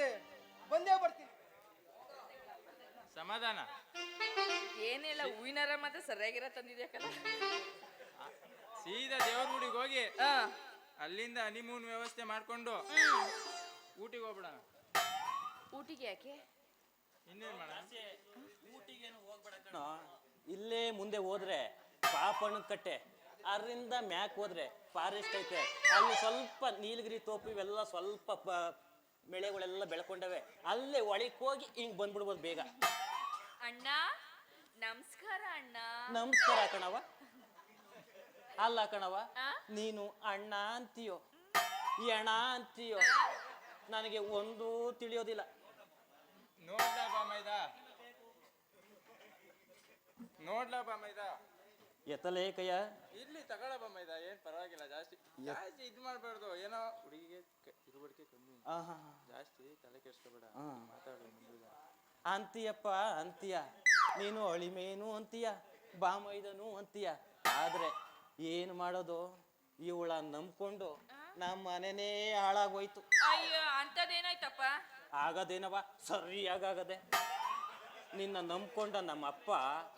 ಮುಂದೆ ಬಂದೇ ಬರ್ತೀನಿ. ಸಮಾಧಾನ? ಏನಿಲ್ಲ ಹೂವಿನಾರ ಮಾತ್ರ ಸರಿಯಾಗಿರ ತಂದಿದ್ಯಾಕಲ್ಲ ಸೀದಾ ದೇವ್ರ ಗುಡಿಗೆ ಹೋಗಿ ಹಾ. ಅಲ್ಲಿಂದ ಹನಿಮೂನ್ ವ್ಯವಸ್ಥೆ ಮಾಡ್ಕೊಂಡು. ಊಟಿಗೆ ಹೋಗ್ಬಿಡೋಣ. ಊಟಿಗೆ ಯಾಕೆ? ಇನ್ನೇನ್ ಮಾಡೋಣ? ಕಣೋ, ಇಲ್ಲೇ ಮುಂದೆ ಹೋದ್ರೆ ಪಾಪಣ್ಣ ಕಟ್ಟೆ ಅದರಿಂದ ಮ್ಯಾಕ್ ಹೋದ್ರೆ ಫಾರೆಸ್ಟ್ ಐತೆ. ಅಲ್ಲಿ ಸ್ವಲ್ಪ ನೀಲಗಿರಿ ತೋಪು ಇವೆಲ್ಲ ಸ್ವಲ್ಪ ಪ- ಬೆಳೆಗಳೆಲ್ಲ ಬೆಳ್ಕೊಂಡವೆ. ಅಲ್ಲೇ ಒಳಕ್ಕೆ ಹೋಗಿ ಹಿಂಗ್ ಬಂದ್ಬಿಡ್ಬೋದು ಬೇಗ. ಅಣ್ಣ ನಮಸ್ಕಾರ ಅಣ್ಣ. ನಮಸ್ಕಾರ ಕಣವ ಅಲ್ಲ ಕಣವ ಆ? ನೀನು ಅಣ್ಣ ಅಂತೀಯೋ? ಅಣ್ಣ ಅಂತೀಯೋ? ನನಗೆ ಒಂದೂ ತಿಳಿಯೋದಿಲ್ಲ. ನೋಡ್ಲಾ ಬಾ ಮೈದ. ನೋಡ್ಲಾ ಬಾ ಮೈದ. ಎತ್ತಲೇ ಕಯ್ಯ ಇಲ್ಲಿ ತಗೊಳ ಬಾ ಏನು ಏನ್ ಪರವಾಗಿಲ್ಲ ಜಾಸ್ತಿ. ಜಾಸ್ತಿ ಇದ್ ಮಾಡ್ಬಾರ್ದು ಏನೋ ಹುಡುಗಿಗೆ. ಇರುವಡಿಕೆ ಕಮ್ಮಿ. ಆಹಾ. ಜಾಸ್ತಿ ತಲೆ ಕೆಡ್ಸ್ಕೊಬೇಡ. ಮಾತಾಡು ಅಂತೀಯಪ್ಪ ಅಂತೀಯ. ನೀನು ಅಳಿಮೇನು ಅಂತೀಯ ಬಾಮೈದನು ಅಂತೀಯ. ಆದ್ರೆ ಏನು ಮಾಡೋದು? ಇವಳ ನಂಬ್ಕೊಂಡು ನಮ್ಮ ಮನೆನೇ ಹಾಳಾಗೋಯ್ತು. ಅಯ್ಯೋ ಅಂತದೇನಾಯ್ತಪ್ಪ? ಆಗದೇನವ ಸರಿಯಾಗದೆ. ನಿನ್ನ ನಂಬ್ಕೊಂಡ ನಮ್ಮ ಅಪ್ಪ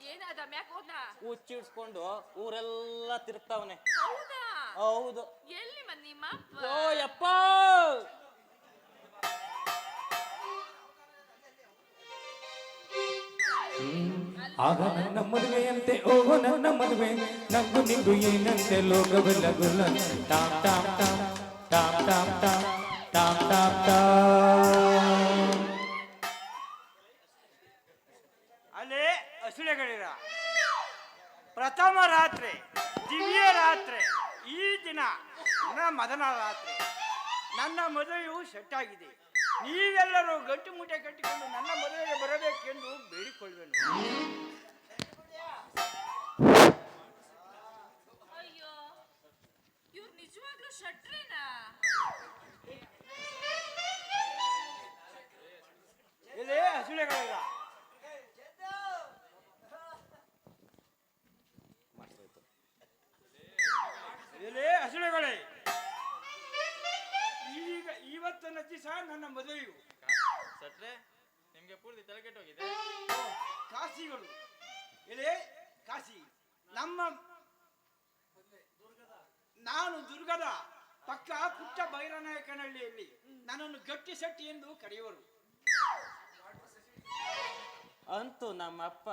ಏನಾದ ಮ್ಯಾಕ್ ಹೋದ್ನಾ? ಹುಚ್ಚಿಡ್ಸ್ಕೊಂಡು ಊರೆಲ್ಲ ತಿರುಗ್ತಾವನೆ. ಹೌದಾ? ಹೌದು. ಎಲ್ಲಿ ನಿಮ್ಮ ಅಪ್ಪ? ಓ ಯಪ್ಪ! ಆಗ ನನ್ನ ಮದುವೆಯಂತೆ ಓಹೋ ನನ್ನ ಮದುವೆ. ನಂಗು ನಿಂಗು ಏನಂತೆ ಲೋಕವೆಲ್ಲ ಗುಲ್ಲ Tom Tom Tom Tom Tom Tom Tom Tom ಟಾಮ್ ಅಲ್ಲಿ ಹಸುಳೆಗಳಿರ. ಪ್ರಥಮ ರಾತ್ರಿ ದಿವ್ಯ ರಾತ್ರಿ. ಈ ದಿನ ನನ್ನ ಮದನ ರಾತ್ರಿ ನನ್ನ ಮದುವೆಯು ಸೆಟ್ ಆಗಿದೆ. ನೀವೆಲ್ಲರೂ ಗಂಟು ಮೂಟೆ ಕಟ್ಟಿಕೊಂಡು ನನ್ನ ಮದುವೆಗೆ ಬರಬೇಕೆಂದು ಬೇಡಿಕೊಳ್ಳುವೆನು. ಕಾಶಿಗಳು. ಎಲೆ ಕಾಶಿ. ನಮ್ಮ ನಾನು ದುರ್ಗದ ಪಕ್ಕ ಪುಟ್ಟ ಬೈರನಾಯಕನಹಳ್ಳಿಯಲ್ಲಿ. ನನ್ನನ್ನು ಗಟ್ಟಿ ಶೆಟ್ಟಿ ಎಂದು ಕರೆಯುವರು. ಅಂತೂ ನಮ್ಮಪ್ಪ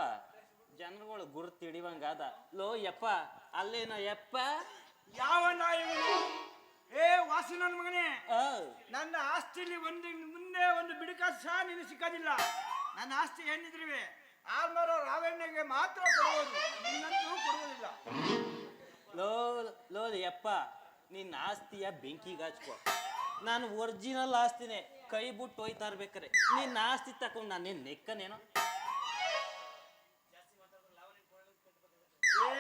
ಜನಗಳು ಗುರುತು ಹಿಡಿವಂಗಾದ ಲೋ ಯಪ್ಪ ಅಲ್ಲೇನ ಯಪ್ಪ? ಯಾವ ನಾಯಿ ಏ ವಾಸು ನನ್ನ ಮಗನೇ ನನ್ನ ಆಸ್ತಿಲಿ ಒಂದು ಮುಂದೆ ಒಂದು ಬಿಡುಕಾಸು ಸಹ ನೀನು ಸಿಕ್ಕೋದಿಲ್ಲ. ನನ್ನ ಆಸ್ತಿ ಏನಿದ್ರಿವೆ? ಆಲ್ಮರ ರಾವಣ್ಣಗೆ ಮಾತ್ರ ಕೊಡುವುದು. ನಿನ್ನಂತೂ ಕೊಡುವುದಿಲ್ಲ. ಲೋ ಲೋ ಯಪ್ಪ ನಿನ್ನ ಆಸ್ತಿಯ ಬೆಂಕಿಗೆ ಹಚ್ಕೋ. ನಾನು ಒರಿಜಿನಲ್ ಆಸ್ತಿನೇ ಕೈ ಬಿಟ್ಟು ಹೋಯ್ತಾ ಇರ್ಬೇಕಾರೆ ನಿನ್ನ ಆಸ್ತಿ ತಕೊಂಡು ನಿನ್ನ ನೆಕ್ಕನೇನೋ?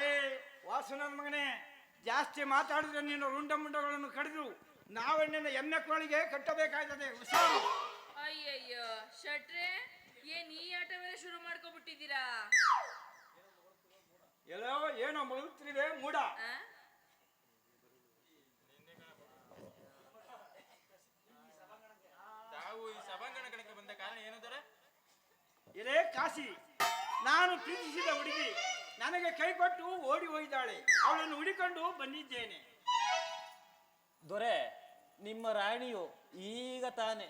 ಏ ವಾಸು ಮಗನೇ ಜಾಸ್ತಿ ಮಾತಾಡಿದ್ರೆ ನೀನು ರುಂಡ ಮುಂಡಗಳನ್ನು ಕಡಿದು ನಾವಣ್ಣನ ಎಮ್ಮೆ ಕೋಳಿಗೆ ಕಟ್ಟಬೇಕಾಗ್ತದೆ ಹುಷಾರು. ಅಯ್ಯಯ್ಯೋ ಶಟ್ರೆ. ಏನ್ ಈ ಆಟವೇ ಶುರು ಮಾಡ್ಕೊಬಿಟ್ಟಿದ್ದೀರಾ? ಎಲ್ಲೋ ಏನೋ ಮುಳುಗುತ್ತಿದೆ ಮೂಡ. ಆ? ತಾವು ಈ ಸಭಾಂಗಣಕ್ಕೆ ಬಂದ ಕಾರಣ ಏನಂದರೆ ಇದೇ ಕಾಸಿ ನಾನು ಪ್ರೀತಿಸಿದ ಹುಡುಗಿ ನನಗೆ ಕೈ ಕೊಟ್ಟು ಓಡಿ ಹೋಗಿದ್ದಾಳೆ. ಅವಳನ್ನು ಹುಡಿಕೊಂಡು ಬಂದಿದ್ದೇನೆ. ದೊರೆ ನಿಮ್ಮ ರಾಣಿಯು ಈಗ ತಾನೆ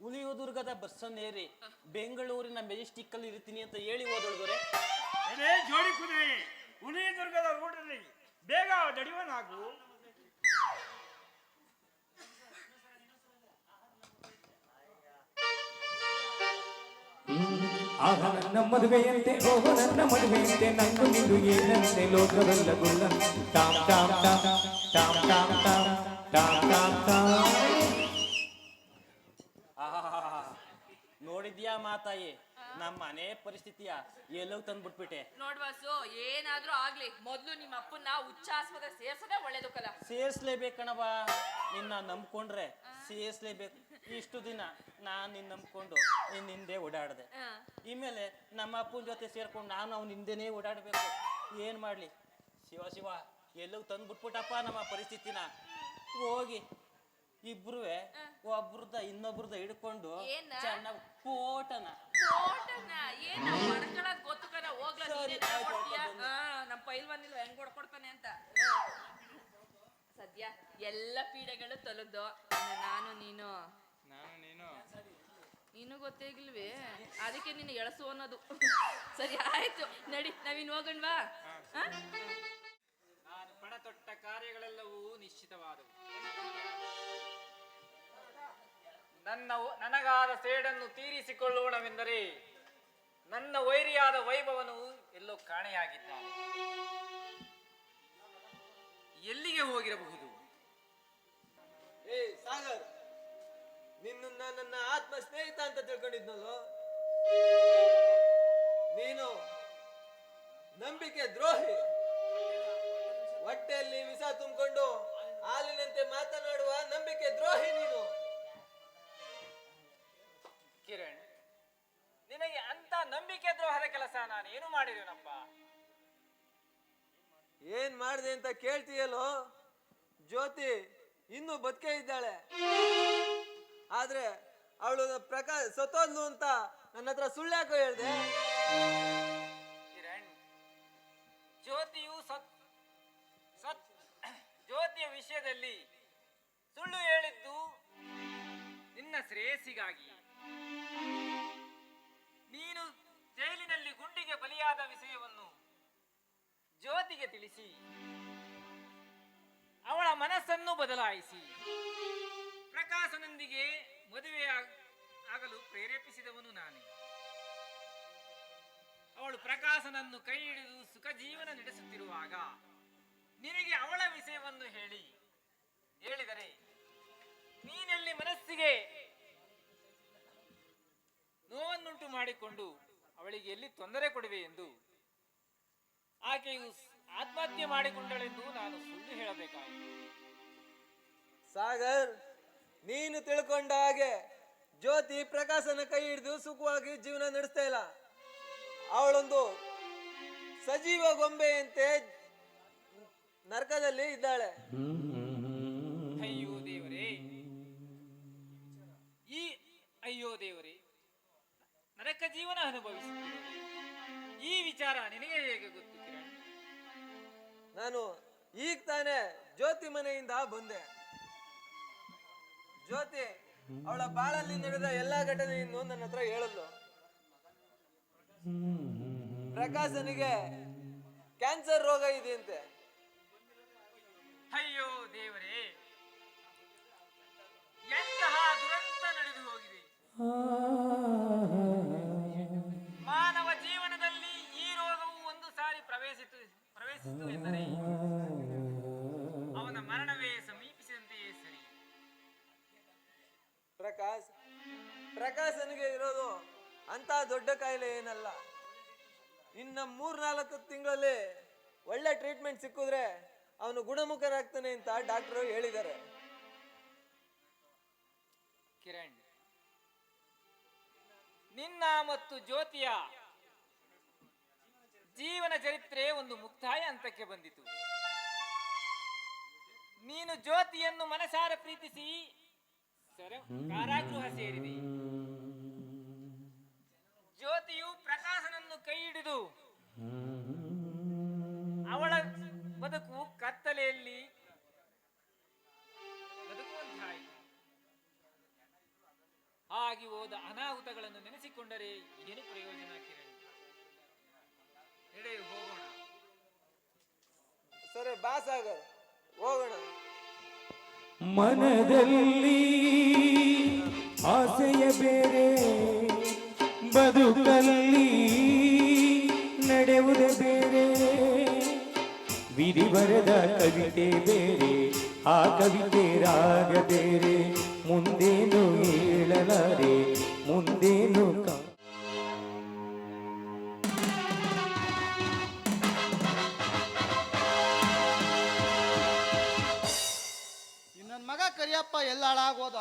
ಹುಲಿಯುದುರ್ಗದ ಬಸ್ಸನ್ನೇರಿ ಬೆಂಗಳೂರಿನ ಮೆಜೆಸ್ಟಿಕ್ ಅಲ್ಲಿ ಇರ್ತೀನಿ ಅಂತ ಹೇಳಿ ದೊರೆ ಎಲೆ ಜೋಡಿ ಕುದುರೆ ಹುಲಿ ದುರ್ಗದ ಅಲ್ಲಿ ಬೇಗ ದಡಿವನಾಗು. ಆಗ ನನ್ನ ಮದುವೆಯಂತೆ ಓ ನನ್ನ ಮದುವೆಯಂತೆ ನಂದು ನಿಂದು ಏನಂತೆ ಲೋಕವೆಲ್ಲ ಗುಲ್ಲ. Tom Tom Tom Tom Tom Tom Tom Tom ಟಾಮ್. ನೋಡಿದ್ಯಾ ಮಾತಾಯಿ. ನಮ್ಮ ಮನೆ ಪರಿಸ್ಥಿತಿಯ ಎಲ್ಲೋ ತಂದ್ಬಿಟ್ಬಿಟ್ಟೆ. ನೋಡ್ವಾಸು ಏನಾದ್ರೂ ಆಗ್ಲಿ ಮೊದ್ಲು ನಿಮ್ಮ ಅಪ್ಪನ್ನ ಹುಚ್ಚ ಆಸ್ಪತ್ರೆ ಸೇರ್ಸೋದೇ ಒಳ್ಳೇದು ಕಲ. ಸೇರ್ಸ್ಲೇಬೇಕಣವ ನಿನ್ನ ನಂಬ್ಕೊಂಡ್ರೆ ಸೇರ್ಸ್ಲೇಬೇಕು. ಇಷ್ಟು ದಿನ ನಾನ್ ನಿನ್ನ ನಂಬ್ಕೊಂಡು ನಿನ್ನ ಹಿಂದೆ ಓಡಾಡ್ದೆ. ಇಮೇಲೆ ನಮ್ಮ ಅಪ್ಪನ ಜೊತೆ ಸೇರ್ಕೊಂಡು ನಾನು ಅವ್ನ ಹಿಂದೆನೇ ಓಡಾಡ್ಬೇಕು. ಏನ್ ಮಾಡ್ಲಿ? ಶಿವ ಶಿವ ಎಲ್ಲೋಗ್ ತಂದ್ ಬಿಟ್ಬಿಟ್ಟಪ್ಪ ನಮ್ಮ ಪರಿಸ್ಥಿತಿನ. ಹೋಗಿ ಇಬ್ರುವೆ ಒಬ್ರದ ಇನ್ನೊಬ್ರದ ಹಿಡ್ಕೊಂಡು? ಚೆನ್ನಾಗಿ ಫೋಟೋನ ಫೋಟೋನ ಏನು ಮಾಡ್ಕೊಳಕ್ ಗೊತ್ತು ಕಣ ಹೋಗ್ಲ ಸರಿ, ನೀನೇ ಕೊಡ್ತೀಯ ಹಾ ನಮ್ ಪೈಲ್ವಾನ್ ಇಲ್ವ? ಹೆಂಗ್ ಹೊಡ್ಕೊಡ್ತಾನೆ ಅಂತ. ಸದ್ಯ ಎಲ್ಲ ಪೀಡೆಗಳು ತೊಲಗ್ದು ನಾನು ನೀನು. ನಾನು ನೀನು. ನೀನು ಗೊತ್ತೇಗಿಲ್ವೇ? ಅದಕ್ಕೆ ನೀನು ಎಳಸು ಅನ್ನೋದು. ಸರಿ ಆಯ್ತು. ನಡಿ ನಾವಿನ್ ಹೋಗಣ್ವಾ ನಾನು ನಾನು ಪಣತೊಟ್ಟ ಕಾರ್ಯಗಳೆಲ್ಲವೂ ನಿಶ್ಚಿತವಾದವು. ನನ್ನ ನನಗಾದ ಸೇಡನ್ನು ತೀರಿಸಿಕೊಳ್ಳೋಣವೆಂದರೆ ನನ್ನ ವೈರಿಯಾದ ವೈಭವನು ಎಲ್ಲೋ ಕಾಣೆಯಾಗಿದ್ದಾನೆ. ಎಲ್ಲಿಗೆ ಹೋಗಿರಬಹುದು? ಏ, ಸಾಗರ್, ನಿನ್ನ ನನ್ನ ಆತ್ಮ ಸ್ನೇಹಿತ ಅಂತ ತಿಳ್ಕೊಂಡಿದ್ನಲ್ಲೋ? ನೀನು ನಂಬಿಕೆ ದ್ರೋಹಿ. ಹೊಟ್ಟೆಯಲ್ಲಿ ವಿಷ ತುಂಬಿಕೊಂಡು ಹಾಲಿನಂತೆ ಮಾತನಾಡುವ ನಂಬಿಕೆ ದ್ರೋಹಿ ನೀನು. ನಂಬಿಕೆ ದ್ರೋಹದ ಕೆಲಸ ನಾನು ಏನು ಮಾಡಿದೇನಪ್ಪ ಏನ್ ಮಾಡಿದೆ ಅಂತ ಕೇಳ್ತೀಯಲ್ಲೋ? ಜ್ಯೋತಿ ಇನ್ನೂ ಬದುಕೇ ಇದ್ದಾಳೆ. ಆದ್ರೆ ಅವಳು ಪ್ರಕಾಶ್ ಸತ್ತೋದ್ಲು ಅಂತ ನನ್ನ ಹತ್ರ ಸುಳ್ಳ್ಯಾಕೋ ಹೇಳ್ದೆ? ಕಿರಣ್ ಜ್ಯೋತಿಯು ಸತ್ ಸತ್ ಜ್ಯೋತಿಯ ವಿಷಯದಲ್ಲಿ ಸುಳ್ಳು ಹೇಳಿದ್ದು ನಿನ್ನ ಶ್ರೇಯಸ್ಸಿಗಾಗಿ. ಬಲಿಯಾದ ವಿಷಯವನ್ನು ಜ್ಯೋತಿಗೆ ತಿಳಿಸಿ, ಅವಳ ಮನಸ್ಸನ್ನು ಬದಲಾಯಿಸಿ, ಪ್ರಕಾಶನೊಂದಿಗೆ ಮದುವೆ ಆಗಲು ಪ್ರೇರೇಪಿಸಿದವನು ನಾನೇ. ಅವಳು ಪ್ರಕಾಶನನ್ನು ಕೈ ಹಿಡಿದು ಸುಖ ಜೀವನ ನಡೆಸುತ್ತಿರುವಾಗ ನಿನಗೆ ಅವಳ ವಿಷಯವನ್ನು ಹೇಳಿ, ಹೇಳಿದರೆ ನೀನೆಲ್ಲಿ ಮನಸ್ಸಿಗೆ ನೋವನ್ನುಂಟು ಮಾಡಿಕೊಂಡು ಅವಳಿಗೆ ಎಲ್ಲಿ ತೊಂದರೆ ಕೊಡುವೆ ಎಂದು ಆಕೆಯು ಆತ್ಮಹತ್ಯೆ ಮಾಡಿಕೊಂಡಳೆಂದು ನಾನು ಸುಳ್ಳು ಹೇಳಬೇಕಾಯಿತು. ಸಾಗರ್ ನೀನು ತಿಳ್ಕೊಂಡ ಹಾಗೆ ಜ್ಯೋತಿ ಪ್ರಕಾಶನ ಕೈ ಹಿಡಿದು ಸುಖವಾಗಿ ಜೀವನ ನಡೆಸ್ತಾ ಇಲ್ಲ. ಅವಳೊಂದು ಸಜೀವ ಗೊಂಬೆಯಂತೆ ನರಕದಲ್ಲಿ ಇದ್ದಾಳೆ. ಅಯ್ಯೋ ದೇವರೇ ಈ ಅಯ್ಯೋ ದೇವರೇ ನರಕ ಜೀವನ ಅನುಭವಿಸಿದೆ ಈ ವಿಚಾರ ನಿನಗೆ ಹೇಗೆ ಗೊತ್ತು ಕಿರಣ್ ನಾನು ಈಗ ತಾನೇ ಜ್ಯೋತಿ ಮನೆಯಿಂದ ಬಂದೆ. ಜ್ಯೋತಿ ಅವಳ ಬಾಳಲ್ಲಿ ನಡೆದ ಎಲ್ಲಾ ಘಟನೆಯನ್ನು ನನ್ನ ಹತ್ರ ಹೇಳಿದ್ಲು ಪ್ರಕಾಶನಿಗೆ ಕ್ಯಾನ್ಸರ್ ರೋಗ ಇದೆಯಂತೆ. ಅಯ್ಯೋ ದೇವರೇ ಎಂತಹ ದುರಂತ ನಡೆದು ಹೋಗಿದೆ. ಎಂದರೆ ಅವನ ಮರಣವೇ ಸಮೀಪಿಸಿದಂತೆಯೇ ಸರಿ. ಪ್ರಕಾಶ್ ಪ್ರಕಾಶನಿಗೆ ಇರೋದು ಅಂತ ದೊಡ್ಡ ಕಾಯಿಲೆ ಏನಲ್ಲ. ಇನ್ನ ಮೂರ್ನಾಲ್ಕು ತಿಂಗಳಲ್ಲಿ ಒಳ್ಳೆ ಟ್ರೀಟ್ಮೆಂಟ್ ಸಿಕ್ಕಿದ್ರೆ ಅವನು ಗುಣಮುಖರಾಗ್ತಾನೆ ಅಂತ ಡಾಕ್ಟರ್ ಹೇಳಿದ್ದಾರೆ. ಕಿರಣ್ ನಿನ್ನ ಮತ್ತು ಜ್ಯೋತಿಯ ಜೀವನ ಚರಿತ್ರೆ ಒಂದು ಮುಕ್ತಾಯ ಹಂತಕ್ಕೆ ಬಂದಿತು. ನೀನು ಜ್ಯೋತಿಯನ್ನು ಮನಸಾರ ಪ್ರೀತಿಸಿ ಕಾರಾಗೃಹ ಸೇರಿದೆ. ಜ್ಯೋತಿಯು ಪ್ರಕಾಶನನ್ನು ಕೈ ಹಿಡಿದು ಅವಳ ಬದುಕು ಕತ್ತಲೆಯಲ್ಲಿ ಬದುಕುವಂತಾಯಿತು. ಆಗಿ ಹೋದ ಅನಾಹುತಗಳನ್ನು ನೆನೆಸಿಕೊಂಡರೆ ಏನು ಪ್ರಯೋಜನ ಕಿರಣ್? ನಡೆ ಹೋಗೋಣ. ಸರಿ ಬಾ ಸಾಗರ್ ಹೋಗೋಣ. ಮನದಲ್ಲಿ ಆಸೆಯ ಬೇರೆ ಬದುಕಲ್ಲಿ ನಡೆಯುವುದೇ ಬೇರೆ. ವಿಧಿ ಬರೆದ ಕವಿತೆ ಬೇರೆ ಆ ಕವಿತೆ ರಾಗ ಬೇರೆ. ಮುಂದೇನು ಹೇಳಲಾರೆ ಮುಂದೇನು ಕರಿಯಪ್ಪ ಎಲ್ಲ ಹಾಳಾಗೋದ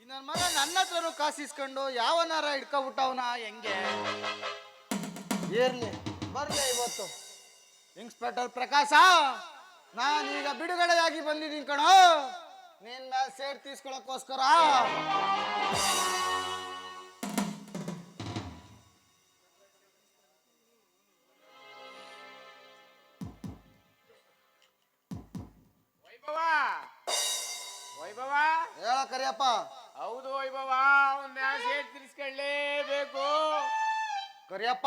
ನನ್ನ ಮಗ ನನ್ನ ಹತ್ರನು ಕಾಸಿಸ್ಕೊಂಡು ಯಾವನಾರ ಹಿಡ್ಕೊಬಿಟ್ಟವನ ಹೆಂಗೆ? ಇರ್ಲಿ ಬರ್ಲಿ ಇವತ್ತು ಇನ್ಸ್ಪೆಕ್ಟರ್ ಪ್ರಕಾಶ ನಾನೀಗ ಬಿಡುಗಡೆಯಾಗಿ ಬಂದಿದ್ದೀನಿ ಕಣೋ. ನಿನ್ನ ಸೇಡ್ ತೀಸ್ಕೊಳಕ್ಕೋಸ್ಕರ. ಕರಿಯಪ್ಪ ಹೌದು ವೈಭವ ಅವನ್ನ ಸೇಟ್ ತಿರ್ಸ್ಕೊಳ್ಳೇಬೇಕು. ಕರಿಯಪ್ಪ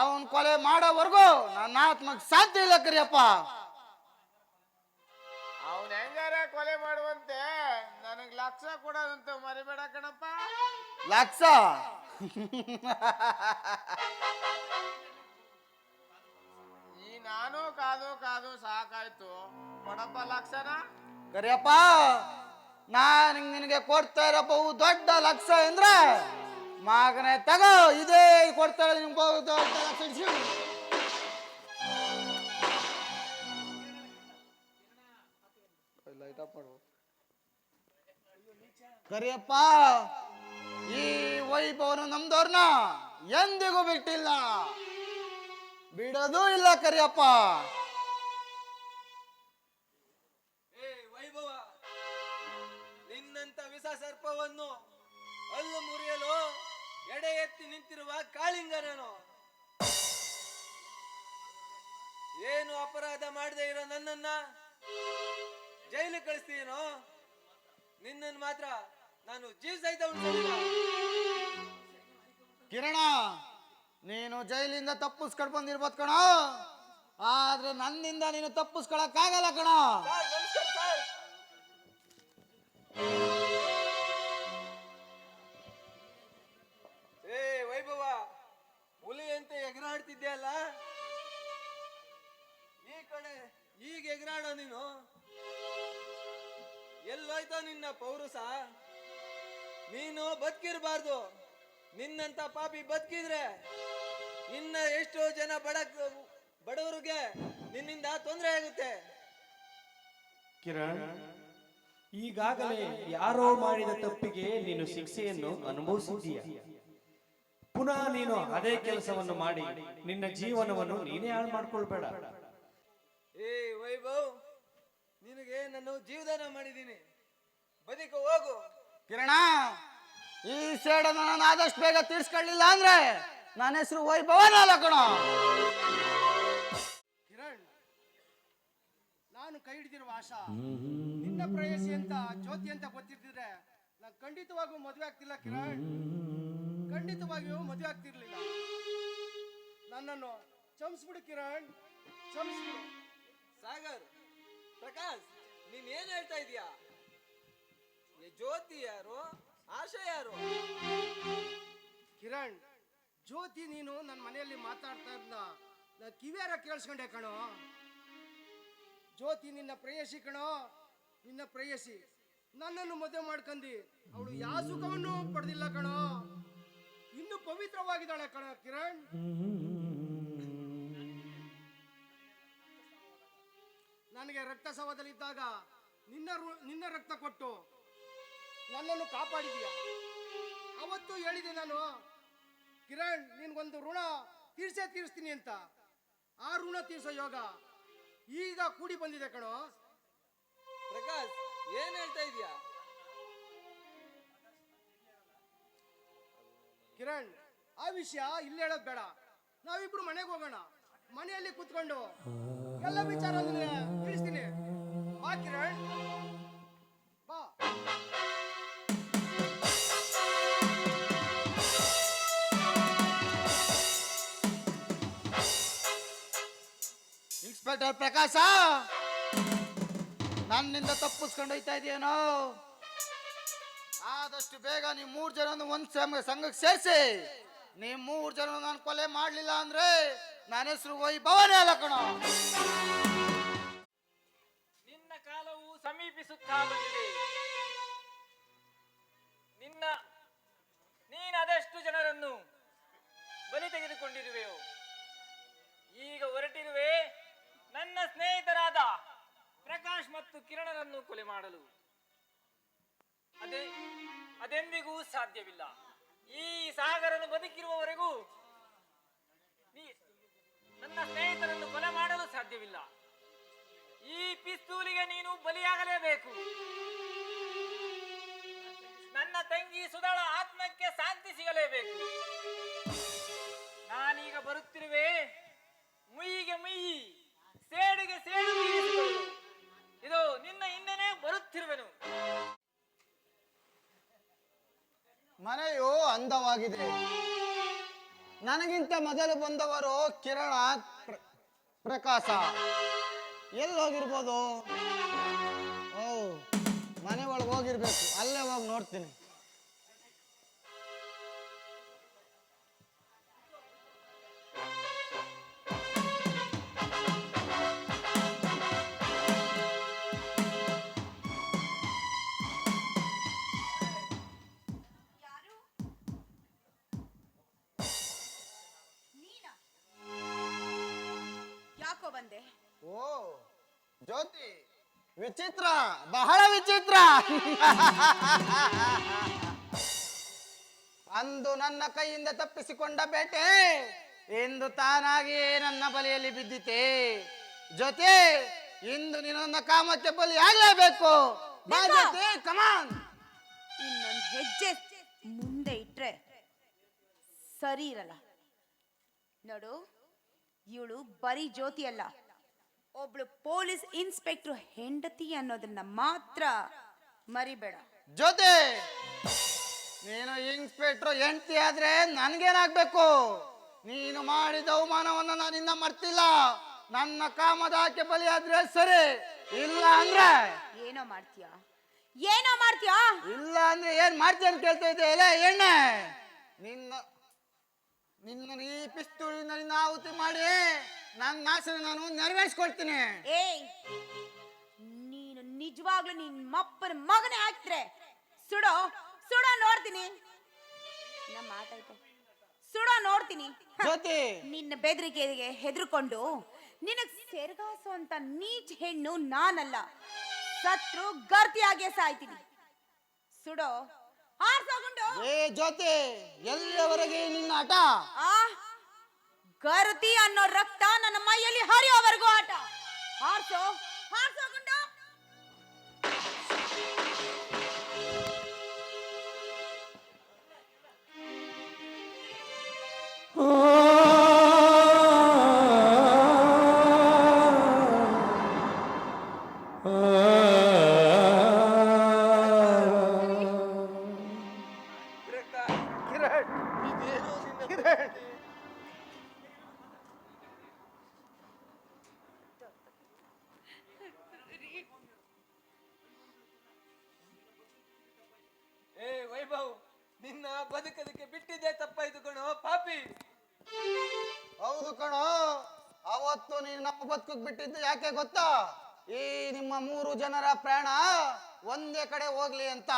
ಅವನ್ ಕೊಲೆ ಮಾಡೋವರೆಗೂ ನನ್ನ ಆತ್ಮಕ್ ಸಾಧ್ಯ ಇಲ್ಲ ಕರಿಯಪ್ಪ. ಅವನ್ ಹೆಂಗಾರ ಕೊಲೆ ಮಾಡುವಂತೆ? ನನಗ್ ಲಕ್ಷ ಕೊಡೋದಂತ ಮರಿಬೇಡ ಕಣಪ್ಪ. ಲಕ್ಷ? ಈ ನಾನು ಕಾದು ಕಾದು ಸಾಕಾಯ್ತು. ಕೊಡಪ್ಪ ಲಕ್ಷನ? ಕರಿಯಪ್ಪ ನಾನು ನಿನಗೆ ಕೊಡ್ತಾ ಇರೋ ಬಹು ದೊಡ್ಡ ಲಕ್ಷ ಅಂದ್ರೆ ಮಗನೇ ತಗೋ, ಇದೇ ಕೊಡ್ತಾ ಇರೋ ನಿಮ್ಗೆ ಬಹು ದೊಡ್ಡ ಲಕ್ಷ. ಕರಿಯಪ್ಪ, ಈ ವೈಭವನು ನಮ್ದವ್ರನ್ನ ಎಂದಿಗೂ ಬಿಟ್ಟಿಲ್ಲ. ಬಿಡೋದೂ ಇಲ್ಲ ಕರಿಯಪ್ಪ. ನಿನ್ನಂತ ವಿಷ ಸರ್ಪವನ್ನು ಅಲ್ಲು ಮುರಿಯಲು ಎಡೆ ಎತ್ತಿ ನಿಂತಿರುವ ಕಾಳಿಂಗನೇನು? ಏನು ಅಪರಾಧ ಮಾಡದೆ ಇರೋ ನನ್ನನ್ನ ಜೈಲು ಕಳಿಸ್ತೀನೋ ನಿನ್ನನ್ನು ಮಾತ್ರ ನಾನು ಜೀವ ಸಹಿತ ಕಿರಣ ನೀನು ಜೈಲಿಂದ ತಪ್ಪಿಸ್ಕೊಂಡು ಬಂದಿರ್ಬೋದು ಕಣ. ಆದ್ರೆ ನನ್ನಿಂದ ನೀನು ತಪ್ಪಿಸ್ಕೊಳಕ್ಕಾಗಲ್ಲ ಕಣ. ಎಗರಾಡೋ ನೀನು? ಎಲ್ಲೋಯ್ತೋ ನಿನ್ನ ಪೌರುಸ? ನೀನು ಬದುಕಿರ್ಬಾರ್ದು. ನಿನ್ನಂತ ಪಾಪಿ ಬದುಕಿದ್ರೆ ನಿನ್ನ ಎಷ್ಟೋ ಜನ ಬಡ ಬಡವರಿಗೆ ನಿನ್ನಿಂದ ತೊಂದರೆ ಆಗುತ್ತೆ. ಕಿರಣ್, ಈಗಾಗಲೇ ಯಾರೋ ಮಾಡಿದ ತಪ್ಪಿಗೆ ನೀನು ಶಿಕ್ಷೆಯನ್ನು ಅನುಭವಿಸಿದ್ದೀಯ. ಪುನಃ ನೀನು ಅದೇ ಕೆಲಸವನ್ನು ಮಾಡಿ ನಿನ್ನ ಜೀವನವನ್ನು ನೀನೇ ಹಾಳು ಮಾಡ್ಕೊಳ್ಬೇಡ. ಏ ವೈಭವ್ ನಿನಗೆ ನಾನು ಜೀವದಾನ ಮಾಡಿದ್ದೀನಿ. ಬದುಕು ಹೋಗು. ಕಿರಣ ಈ ಸೇಡನ್ನು ನಾನು ಆದಷ್ಟು ಬೇಗ ತೀರ್ಸ್ಕೊಳ್ಳಿಲ್ಲ ಅಂದ್ರೆ ನನ್ನ ಹೆಸರು ವೈಭವನ ಅಲ್ಲ ಕಣ. ಕಿರಣ್ ನಾನು ಕೈ ಹಿಡಿದಿರುವ ಆಶಾ ನಿನ್ನ ಪ್ರೇಯಸಿ ಅಂತ ಜ್ಯೋತಿ ಅಂತ ಗೊತ್ತಿರ್ತಿದ್ರೆ ನಾನು ಖಂಡಿತವಾಗಿಯೂ ಮದುವೆ ಆಗ್ತಿಲ್ಲ ಕಿರಣ್. ಖಂಡಿತವಾಗಿಯೂ ಮದುವೆ ಆಗ್ತಿರ್ಲಿಲ್ಲ. ನನ್ನನ್ನು ಕ್ಷಮಿಸ್ಬಿಡು ಕಿರಣ್ ಕ್ಷಮಿಸ್ಬಿಡು. ಸಾಗರ್ ಪ್ರಕಾಶ್ ನೀನ್ ಏನ್ ಹೇಳ್ತಾ ಇದೀಯಾ? ಈ ಜ್ಯೋತಿ ಯಾರು? ಆಶೆ ಯಾರು? ಕಿರಣ್ ಜ್ಯೋತಿ ನೀನು ನನ್ನ ಮನೆಯಲ್ಲಿ ಮಾತಾಡ್ತಾ ಇದ್ದ ನಾ ಕಿವಿಯಾರ ಕೇಳಿಸ್ಕೊಂಡೆ ಕಣೋ. ಜ್ಯೋತಿ ನಿನ್ನ ಪ್ರೇಯಸಿ ಕಣೋ. ನಿನ್ನ ಪ್ರೇಯಸಿ. ನನ್ನನ್ನು ಮದುವೆ ಮಾಡ್ಕಂದಿ. ಅವಳು ಯಾವ ಸುಖವನ್ನು ಪಡೆದಿಲ್ಲ ಕಣೋ. ಇನ್ನು ಪವಿತ್ರವಾಗಿದ್ದಾಳೆ ಕಣ ಕಿರಣ್. ನನಗೆ ರಕ್ತ ಸವದಲ್ಲಿದ್ದಾಗ ನಿನ್ನ ನಿನ್ನ ರಕ್ತ ಕೊಟ್ಟು ನನ್ನನ್ನು ಕಾಪಾಡಿದೀಯ ಅವತ್ತು ಹೇಳಿದೆ ನಾನು ಕಿರಣ್ ನಿನ್ಗೊಂದು ಋಣ ತೀರ್ಸೇ ತೀರಿಸ್ತೀನಿ ಅಂತ. ಆ ಋಣ ತೀರ್ಸೋ ಯೋಗ ಈಗ ಕೂಡಿ ಬಂದಿದೆ ಕಣೋ. ಪ್ರಕಾಶ್ ಏನ್ ಹೇಳ್ತಾ ಇದೀಯಾ? ಕಿರಣ್ ಆ ವಿಷಯ ಇಲ್ಲಿ ಹೇಳೋದ್ ಬೇಡ. ನಾವಿಬ್ರು ಮನೆಗೆ ಹೋಗೋಣ. ಮನೆಯಲ್ಲಿ ಕೂತ್ಕೊಂಡು ಎಲ್ಲ ವಿಚಾರ ತಿಳಿಸ್ತೀನಿ. ಬಾ ಕಿರಣ್ ಬಾ. ಇನ್ಸ್ಪೆಕ್ಟರ್ ಪ್ರಕಾಶ, ನನ್ನಿಂದ ತಪ್ಪಿಸ್ಕೊಂಡು ಹೋಯ್ತಾ ಇದೆಯೇನೋ? ಆದಷ್ಟು ಬೇಗ ನೀವು ಮೂರು ಜನ ಒಂದ್ ಸಂಘ- ಸಂಘಕ್ಕೆ ಸೇರಿಸಿ. ನೀವು ಮೂರು ಜನ ನಾನು ಕೊಲೆ ಮಾಡಲಿಲ್ಲ ಅಂದ್ರೆ ನನ್ನ ಹೆಸರು ಭವನ ಅಲ್ಲ ಕಣ. ನಿನ್ನ ಕಾಲವು ಸಮೀಪಿಸುತ್ತಾ ಬಂದಿದೆ ನಿನ್ನ, ನೀನು ಅದೆಷ್ಟು ಜನರನ್ನು ಬಲಿ ತೆಗೆದುಕೊಂಡಿರುವೆಯೋ. ಈಗ ಹೊರಟಿರುವೆ ನನ್ನ ಸ್ನೇಹಿತರಾದ ಪ್ರಕಾಶ್ ಮತ್ತು ಕಿರಣರನ್ನು ಕೊಲೆ ಮಾಡಲು. ಅದೇ, ಅದೆಂದಿಗೂ ಸಾಧ್ಯವಿಲ್ಲ. ಈ ಸಾಗರನ್ನು ಬದುಕಿರುವವರೆಗೂ ನನ್ನ ಸ್ನೇಹಿತರನ್ನು ಕೊಲೆ ಮಾಡಲು ಸಾಧ್ಯವಿಲ್ಲ. ಈ ಪಿಸ್ತೂಲಿಗೆ ನೀನು ಬಲಿಯಾಗಲೇಬೇಕು. ನನ್ನ ತಂಗಿ ಸುಧಳ ಆತ್ಮಕ್ಕೆ ಶಾಂತಿ ಸಿಗಲೇಬೇಕು. ನಾನೀಗ ಬರುತ್ತಿರುವೆ. ಮುಯ್ಯಿಗೆ ಮುಯ್ಯಿ, ಸೇಡಿಗೆ ಸೇಡು ಇದು ನಿನ್ನ ಹಿಂದೆನೆ ಬರುತ್ತಿರುವೆನು. ಮನೆಯು ಅಂದವಾಗಿದೆ. ನನಗಿಂತ ಮೊದಲು ಬಂದವರು ಕಿರಣ ಪ್ರ- ಪ್ರಕಾಶ. ಎಲ್ಲಿ ಹೋಗಿರ್ಬೋದು? ಓ, ಮನೆ ಒಳಗೆ ಹೋಗಿರ್ಬೇಕು. ಅಲ್ಲೇ ಹೋಗಿ ನೋಡ್ತೀನಿ. ಬಂದೆ. ಓ ಜ್ಯೋತಿ ವಿಚಿತ್ರ ಬಹಳ ವಿಚಿತ್ರ. ಅಂದು ನನ್ನ ಕೈಯಿಂದ ತಪ್ಪಿಸಿಕೊಂಡ ಬೇಟೆ ಎಂದು ತಾನಾಗಿಯೇ ನನ್ನ ಬಲಿಯಲ್ಲಿ ಬಿದ್ದಿತೆ. ಜೊತೆ ಇಂದು ನಿನ್ನ ಕಾಮಕ್ಕೆ ಬಲಿ ಆಗಲೇಬೇಕು. ಬಾ ನಿಲ್ಲು. ಕಮಾನ್ ಇನ್ನೊಂದು ಹೆಜ್ಜೆ ಮುಂದೆ ಇಟ್ರೆ ಸರಿ ಇರಲ್ಲ. ನೋಡು ಇವಳು ಬರೀ ಜ್ಯೋತಿ ಅಲ್ಲ. ಒಬ್ಳು ಪೊಲೀಸ್ ಇನ್ಸ್ಪೆಕ್ಟರ್ ಹೆಂಡತಿ ಅನ್ನೋದನ್ನ ಮಾತ್ರ ಮರಿಬೇಡ. ಜೊತೆ ನೀನು ಇನ್ಸ್ಪೆಕ್ಟರ್ ಹೆಂಡತಿ ಆದ್ರೆ ನನ್ಗೇನಾಗ್ಬೇಕು? ನೀನು ಮಾಡಿದ ಅವಮಾನವನ್ನ ನಾನಿನ್ನ ಮರ್ತಿಲ್ಲ. ನನ್ನ ಕಾಮದಾಕೆ ಬಲಿ ಆದ್ರೆ ಸರಿ. ಇಲ್ಲ ಅಂದ್ರೆ? ಏನೋ ಮಾಡ್ತೀಯ? ಏನೋ ಮಾಡ್ತೀಯ? ಇಲ್ಲ ಅಂದ್ರೆ ಏನ್ ಮಾಡ್ತೀಯ ಅಂತ ಕೇಳ್ತಾ ಇದ್ದೆ ಎಲೆ ಎಣ್ಣೆ. ನಿನ್ನ ನಿನ್ನ ಈ ಪಿಸ್ತೂಳಿನಲ್ಲಿ ಆಹುತಿ ಮಾಡಿ ನನ್ನ ಆಸೆ ನಾನು ನೆರವೇರಿಸ್ಕೊಳ್ತೀನಿ. ಏಯ್ ನೀನು ನಿಜವಾಗ್ಲೂ ನಿನ್ ಮಪ್ಪನ ಮಗನೇ ಹಾಕ್ತ್ರೆ ಸುಡೋ ಸುಡೋ ನೋಡ್ತೀನಿ. ನಮ್ಮ ಮಾತಾಯ್ತು ಸುಡೋ ನೋಡ್ತೀನಿ. ಹ. ಜ್ಯೋತಿ. ನಿನ್ನ ಬೆದರಿಕೆಗೆ ಹೆದರ್ಕೊಂಡು ನಿನಗ್ ಸೆರಗಾಸು ಅಂತ ನೀಚ್ ಹೆಣ್ಣು ನಾನಲ್ಲ. ಸತ್ರು ಗರ್ತಿಯಾಗೆ ಸಾಯ್ತೀನಿ. ಸುಡೋ. ಆರ್ಸೋಗುಂಡು. ಏ ಜ್ಯೋತಿ ಎಲ್ಲವರೆಗೆ ನಿನ್ನ ಆಟ? ಆ ಗರ್ತಿ ಅನ್ನೋ ರಕ್ತ ನನ್ನ ಮೈಯಲ್ಲಿ ಹರಿಯೋವರೆಗೂ ಆಟ. ಹಾರ್ಸೋ ಹಾರ್ಸೋಗುಂಡು ಬಿಟ್ಟಿದೆ ಬಿಟ್ಟಿದ್ದೆ ತಪ್ಪಾಯ್ತು ಕಣೋ, ಪಾಪಿ. ಹೌದು ಕಣೋ, ಅವತ್ತು ನೀನು ನಮ್ಮ ಬದುಕಕ್ ಬಿಟ್ಟಿದ್ದು ಯಾಕೆ ಗೊತ್ತಾ? ಈ ನಿಮ್ಮ ಮೂರು ಜನರ ಪ್ರಾಣ ಒಂದೇ ಕಡೆ ಹೋಗ್ಲಿ ಅಂತ.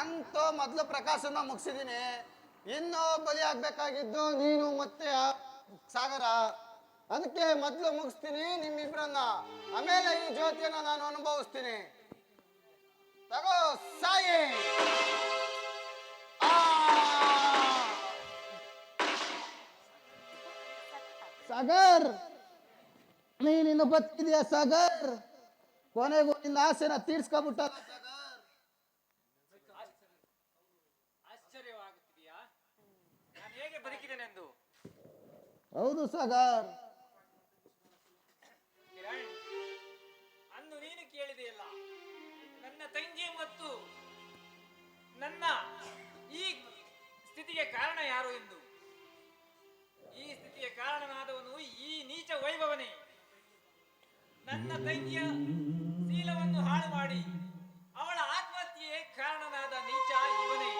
ಎಂತೋ ಮೊದ್ಲು ಪ್ರಕಾಶನ ಮುಗಿಸಿದೀನಿ, ಇನ್ನೂ ಬಲಿ ಆಗ್ಬೇಕಾಗಿದ್ದು ನೀನು ಮತ್ತೆ ಸಾಗರ. ಅದಕ್ಕೆ ಮೊದ್ಲು ಮುಗಿಸ್ತೀನಿ ನಿಮ್ಮಿಬ್ಬರನ್ನ ಆಮೇಲೆ ಈ ಜ್ಯೋತಿಯನ್ನ ನಾನು ಅನುಭವಿಸ್ತೀನಿ. ತಗೋ ಸಾಯಿ! ಸಾಗರ್ ನೀನಿನ್ನು ಬದುಕಿದ್ಯಾ ಸಾಗರ್? ಕೊನೆಗೂ ನಿನ್ನ ಆಸೆನ ತೀರ್ಸ್ಕೊಬಿಟ್ಟ ನಾನು ಹೌದು ಸಾಗರ್. ತಂಗಿ ಮತ್ತು ನನ್ನ ಈ ಸ್ಥಿತಿಗೆ ಕಾರಣ ಯಾರು ಎಂದು? ಈ ಸ್ಥಿತಿಗೆ ಕಾರಣನಾದವನು ಈ ನೀಚ ವೈಭವನೇ. ನನ್ನ ತಂಗಿಯ ಶೀಲವನ್ನು ಹಾಳು ಮಾಡಿ ಅವಳ ಆತ್ಮಹತ್ಯೆಗೆ ಕಾರಣನಾದ ನೀಚ ಇವನೇ.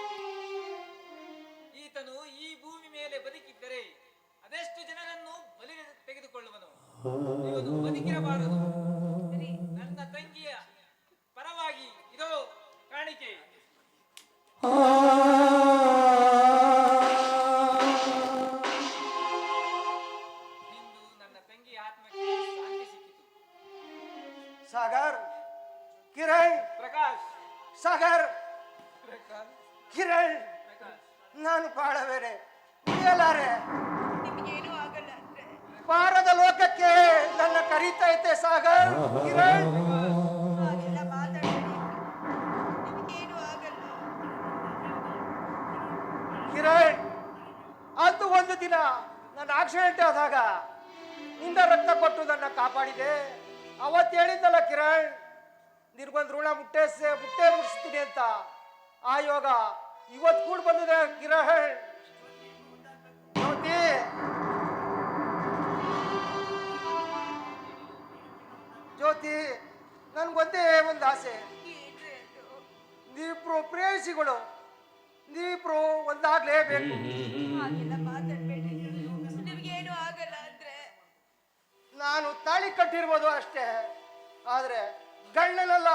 ಈತನು ಈ ಭೂಮಿ ಮೇಲೆ ಬದುಕಿದ್ದರೆ ಅದೆಷ್ಟು ಜನರನ್ನು ಬಲಿ ತೆಗೆದುಕೊಳ್ಳುವನು? ಇವನು ಬದುಕಿರಬಾರದು. ಒಂದು ದಿನ ನನ್ನ ಆಕ್ಸಿಡೆಂಟ್ ಆದಾಗ ನಿಂದ ರಕ್ತ ಕೊಟ್ಟು ನನ್ನ ಕಾಪಾಡಿದೆ. ಅವತ್ತು ಹೇಳಿದ್ದಲ್ಲ ಕಿರಣ್ ನಿನ್ಗೊಂದು ಋಣ ಮುಟ್ಟೆ ಮುಟ್ಟೆ ಮುಟ್ಟಿಸ್ತೀನಿ ಅಂತ. ಆ ಯೋಗ ಇವತ್ತು ಕೂಡ ಬಂದಿದೆ ಕಿರಣ್. ಜ್ಯೋತಿ ಜ್ಯೋತಿ ನನ್ಗೊಂದೇ ಒಂದು ಆಸೆ. ನೀವಿಬ್ರು ಪ್ರೇಯಸಿಗಳು ನೀವಿಬ್ರು ಒಂದಾಗ್ಲೇಬೇಕು. ನಾನು ತಾಳಿ ಕಟ್ಟಿರ್ಬೋದು ಅಷ್ಟೇ. ಆದ್ರೆ ಗಂಡನಲ್ಲ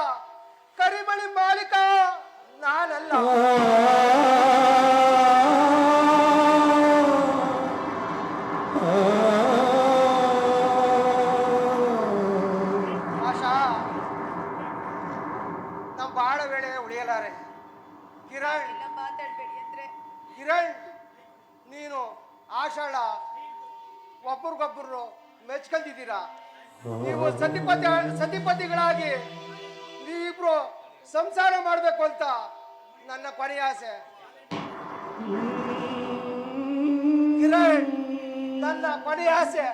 ಕರಿಬಳಿ ಮಾಲೀಕ ನಾನಲ್ಲ. ಸತಿಪತಿಗಳಾಗಿ ನೀವಿಬ್ರು ಸಂಸಾರ ಮಾಡಬೇಕು ಅಂತ ನನ್ನ ಕೊನೆಯ ಆಸೆ. ಕಿರಣ್ ನನ್ನ ಕೊನೆಯ ಆಸೆ.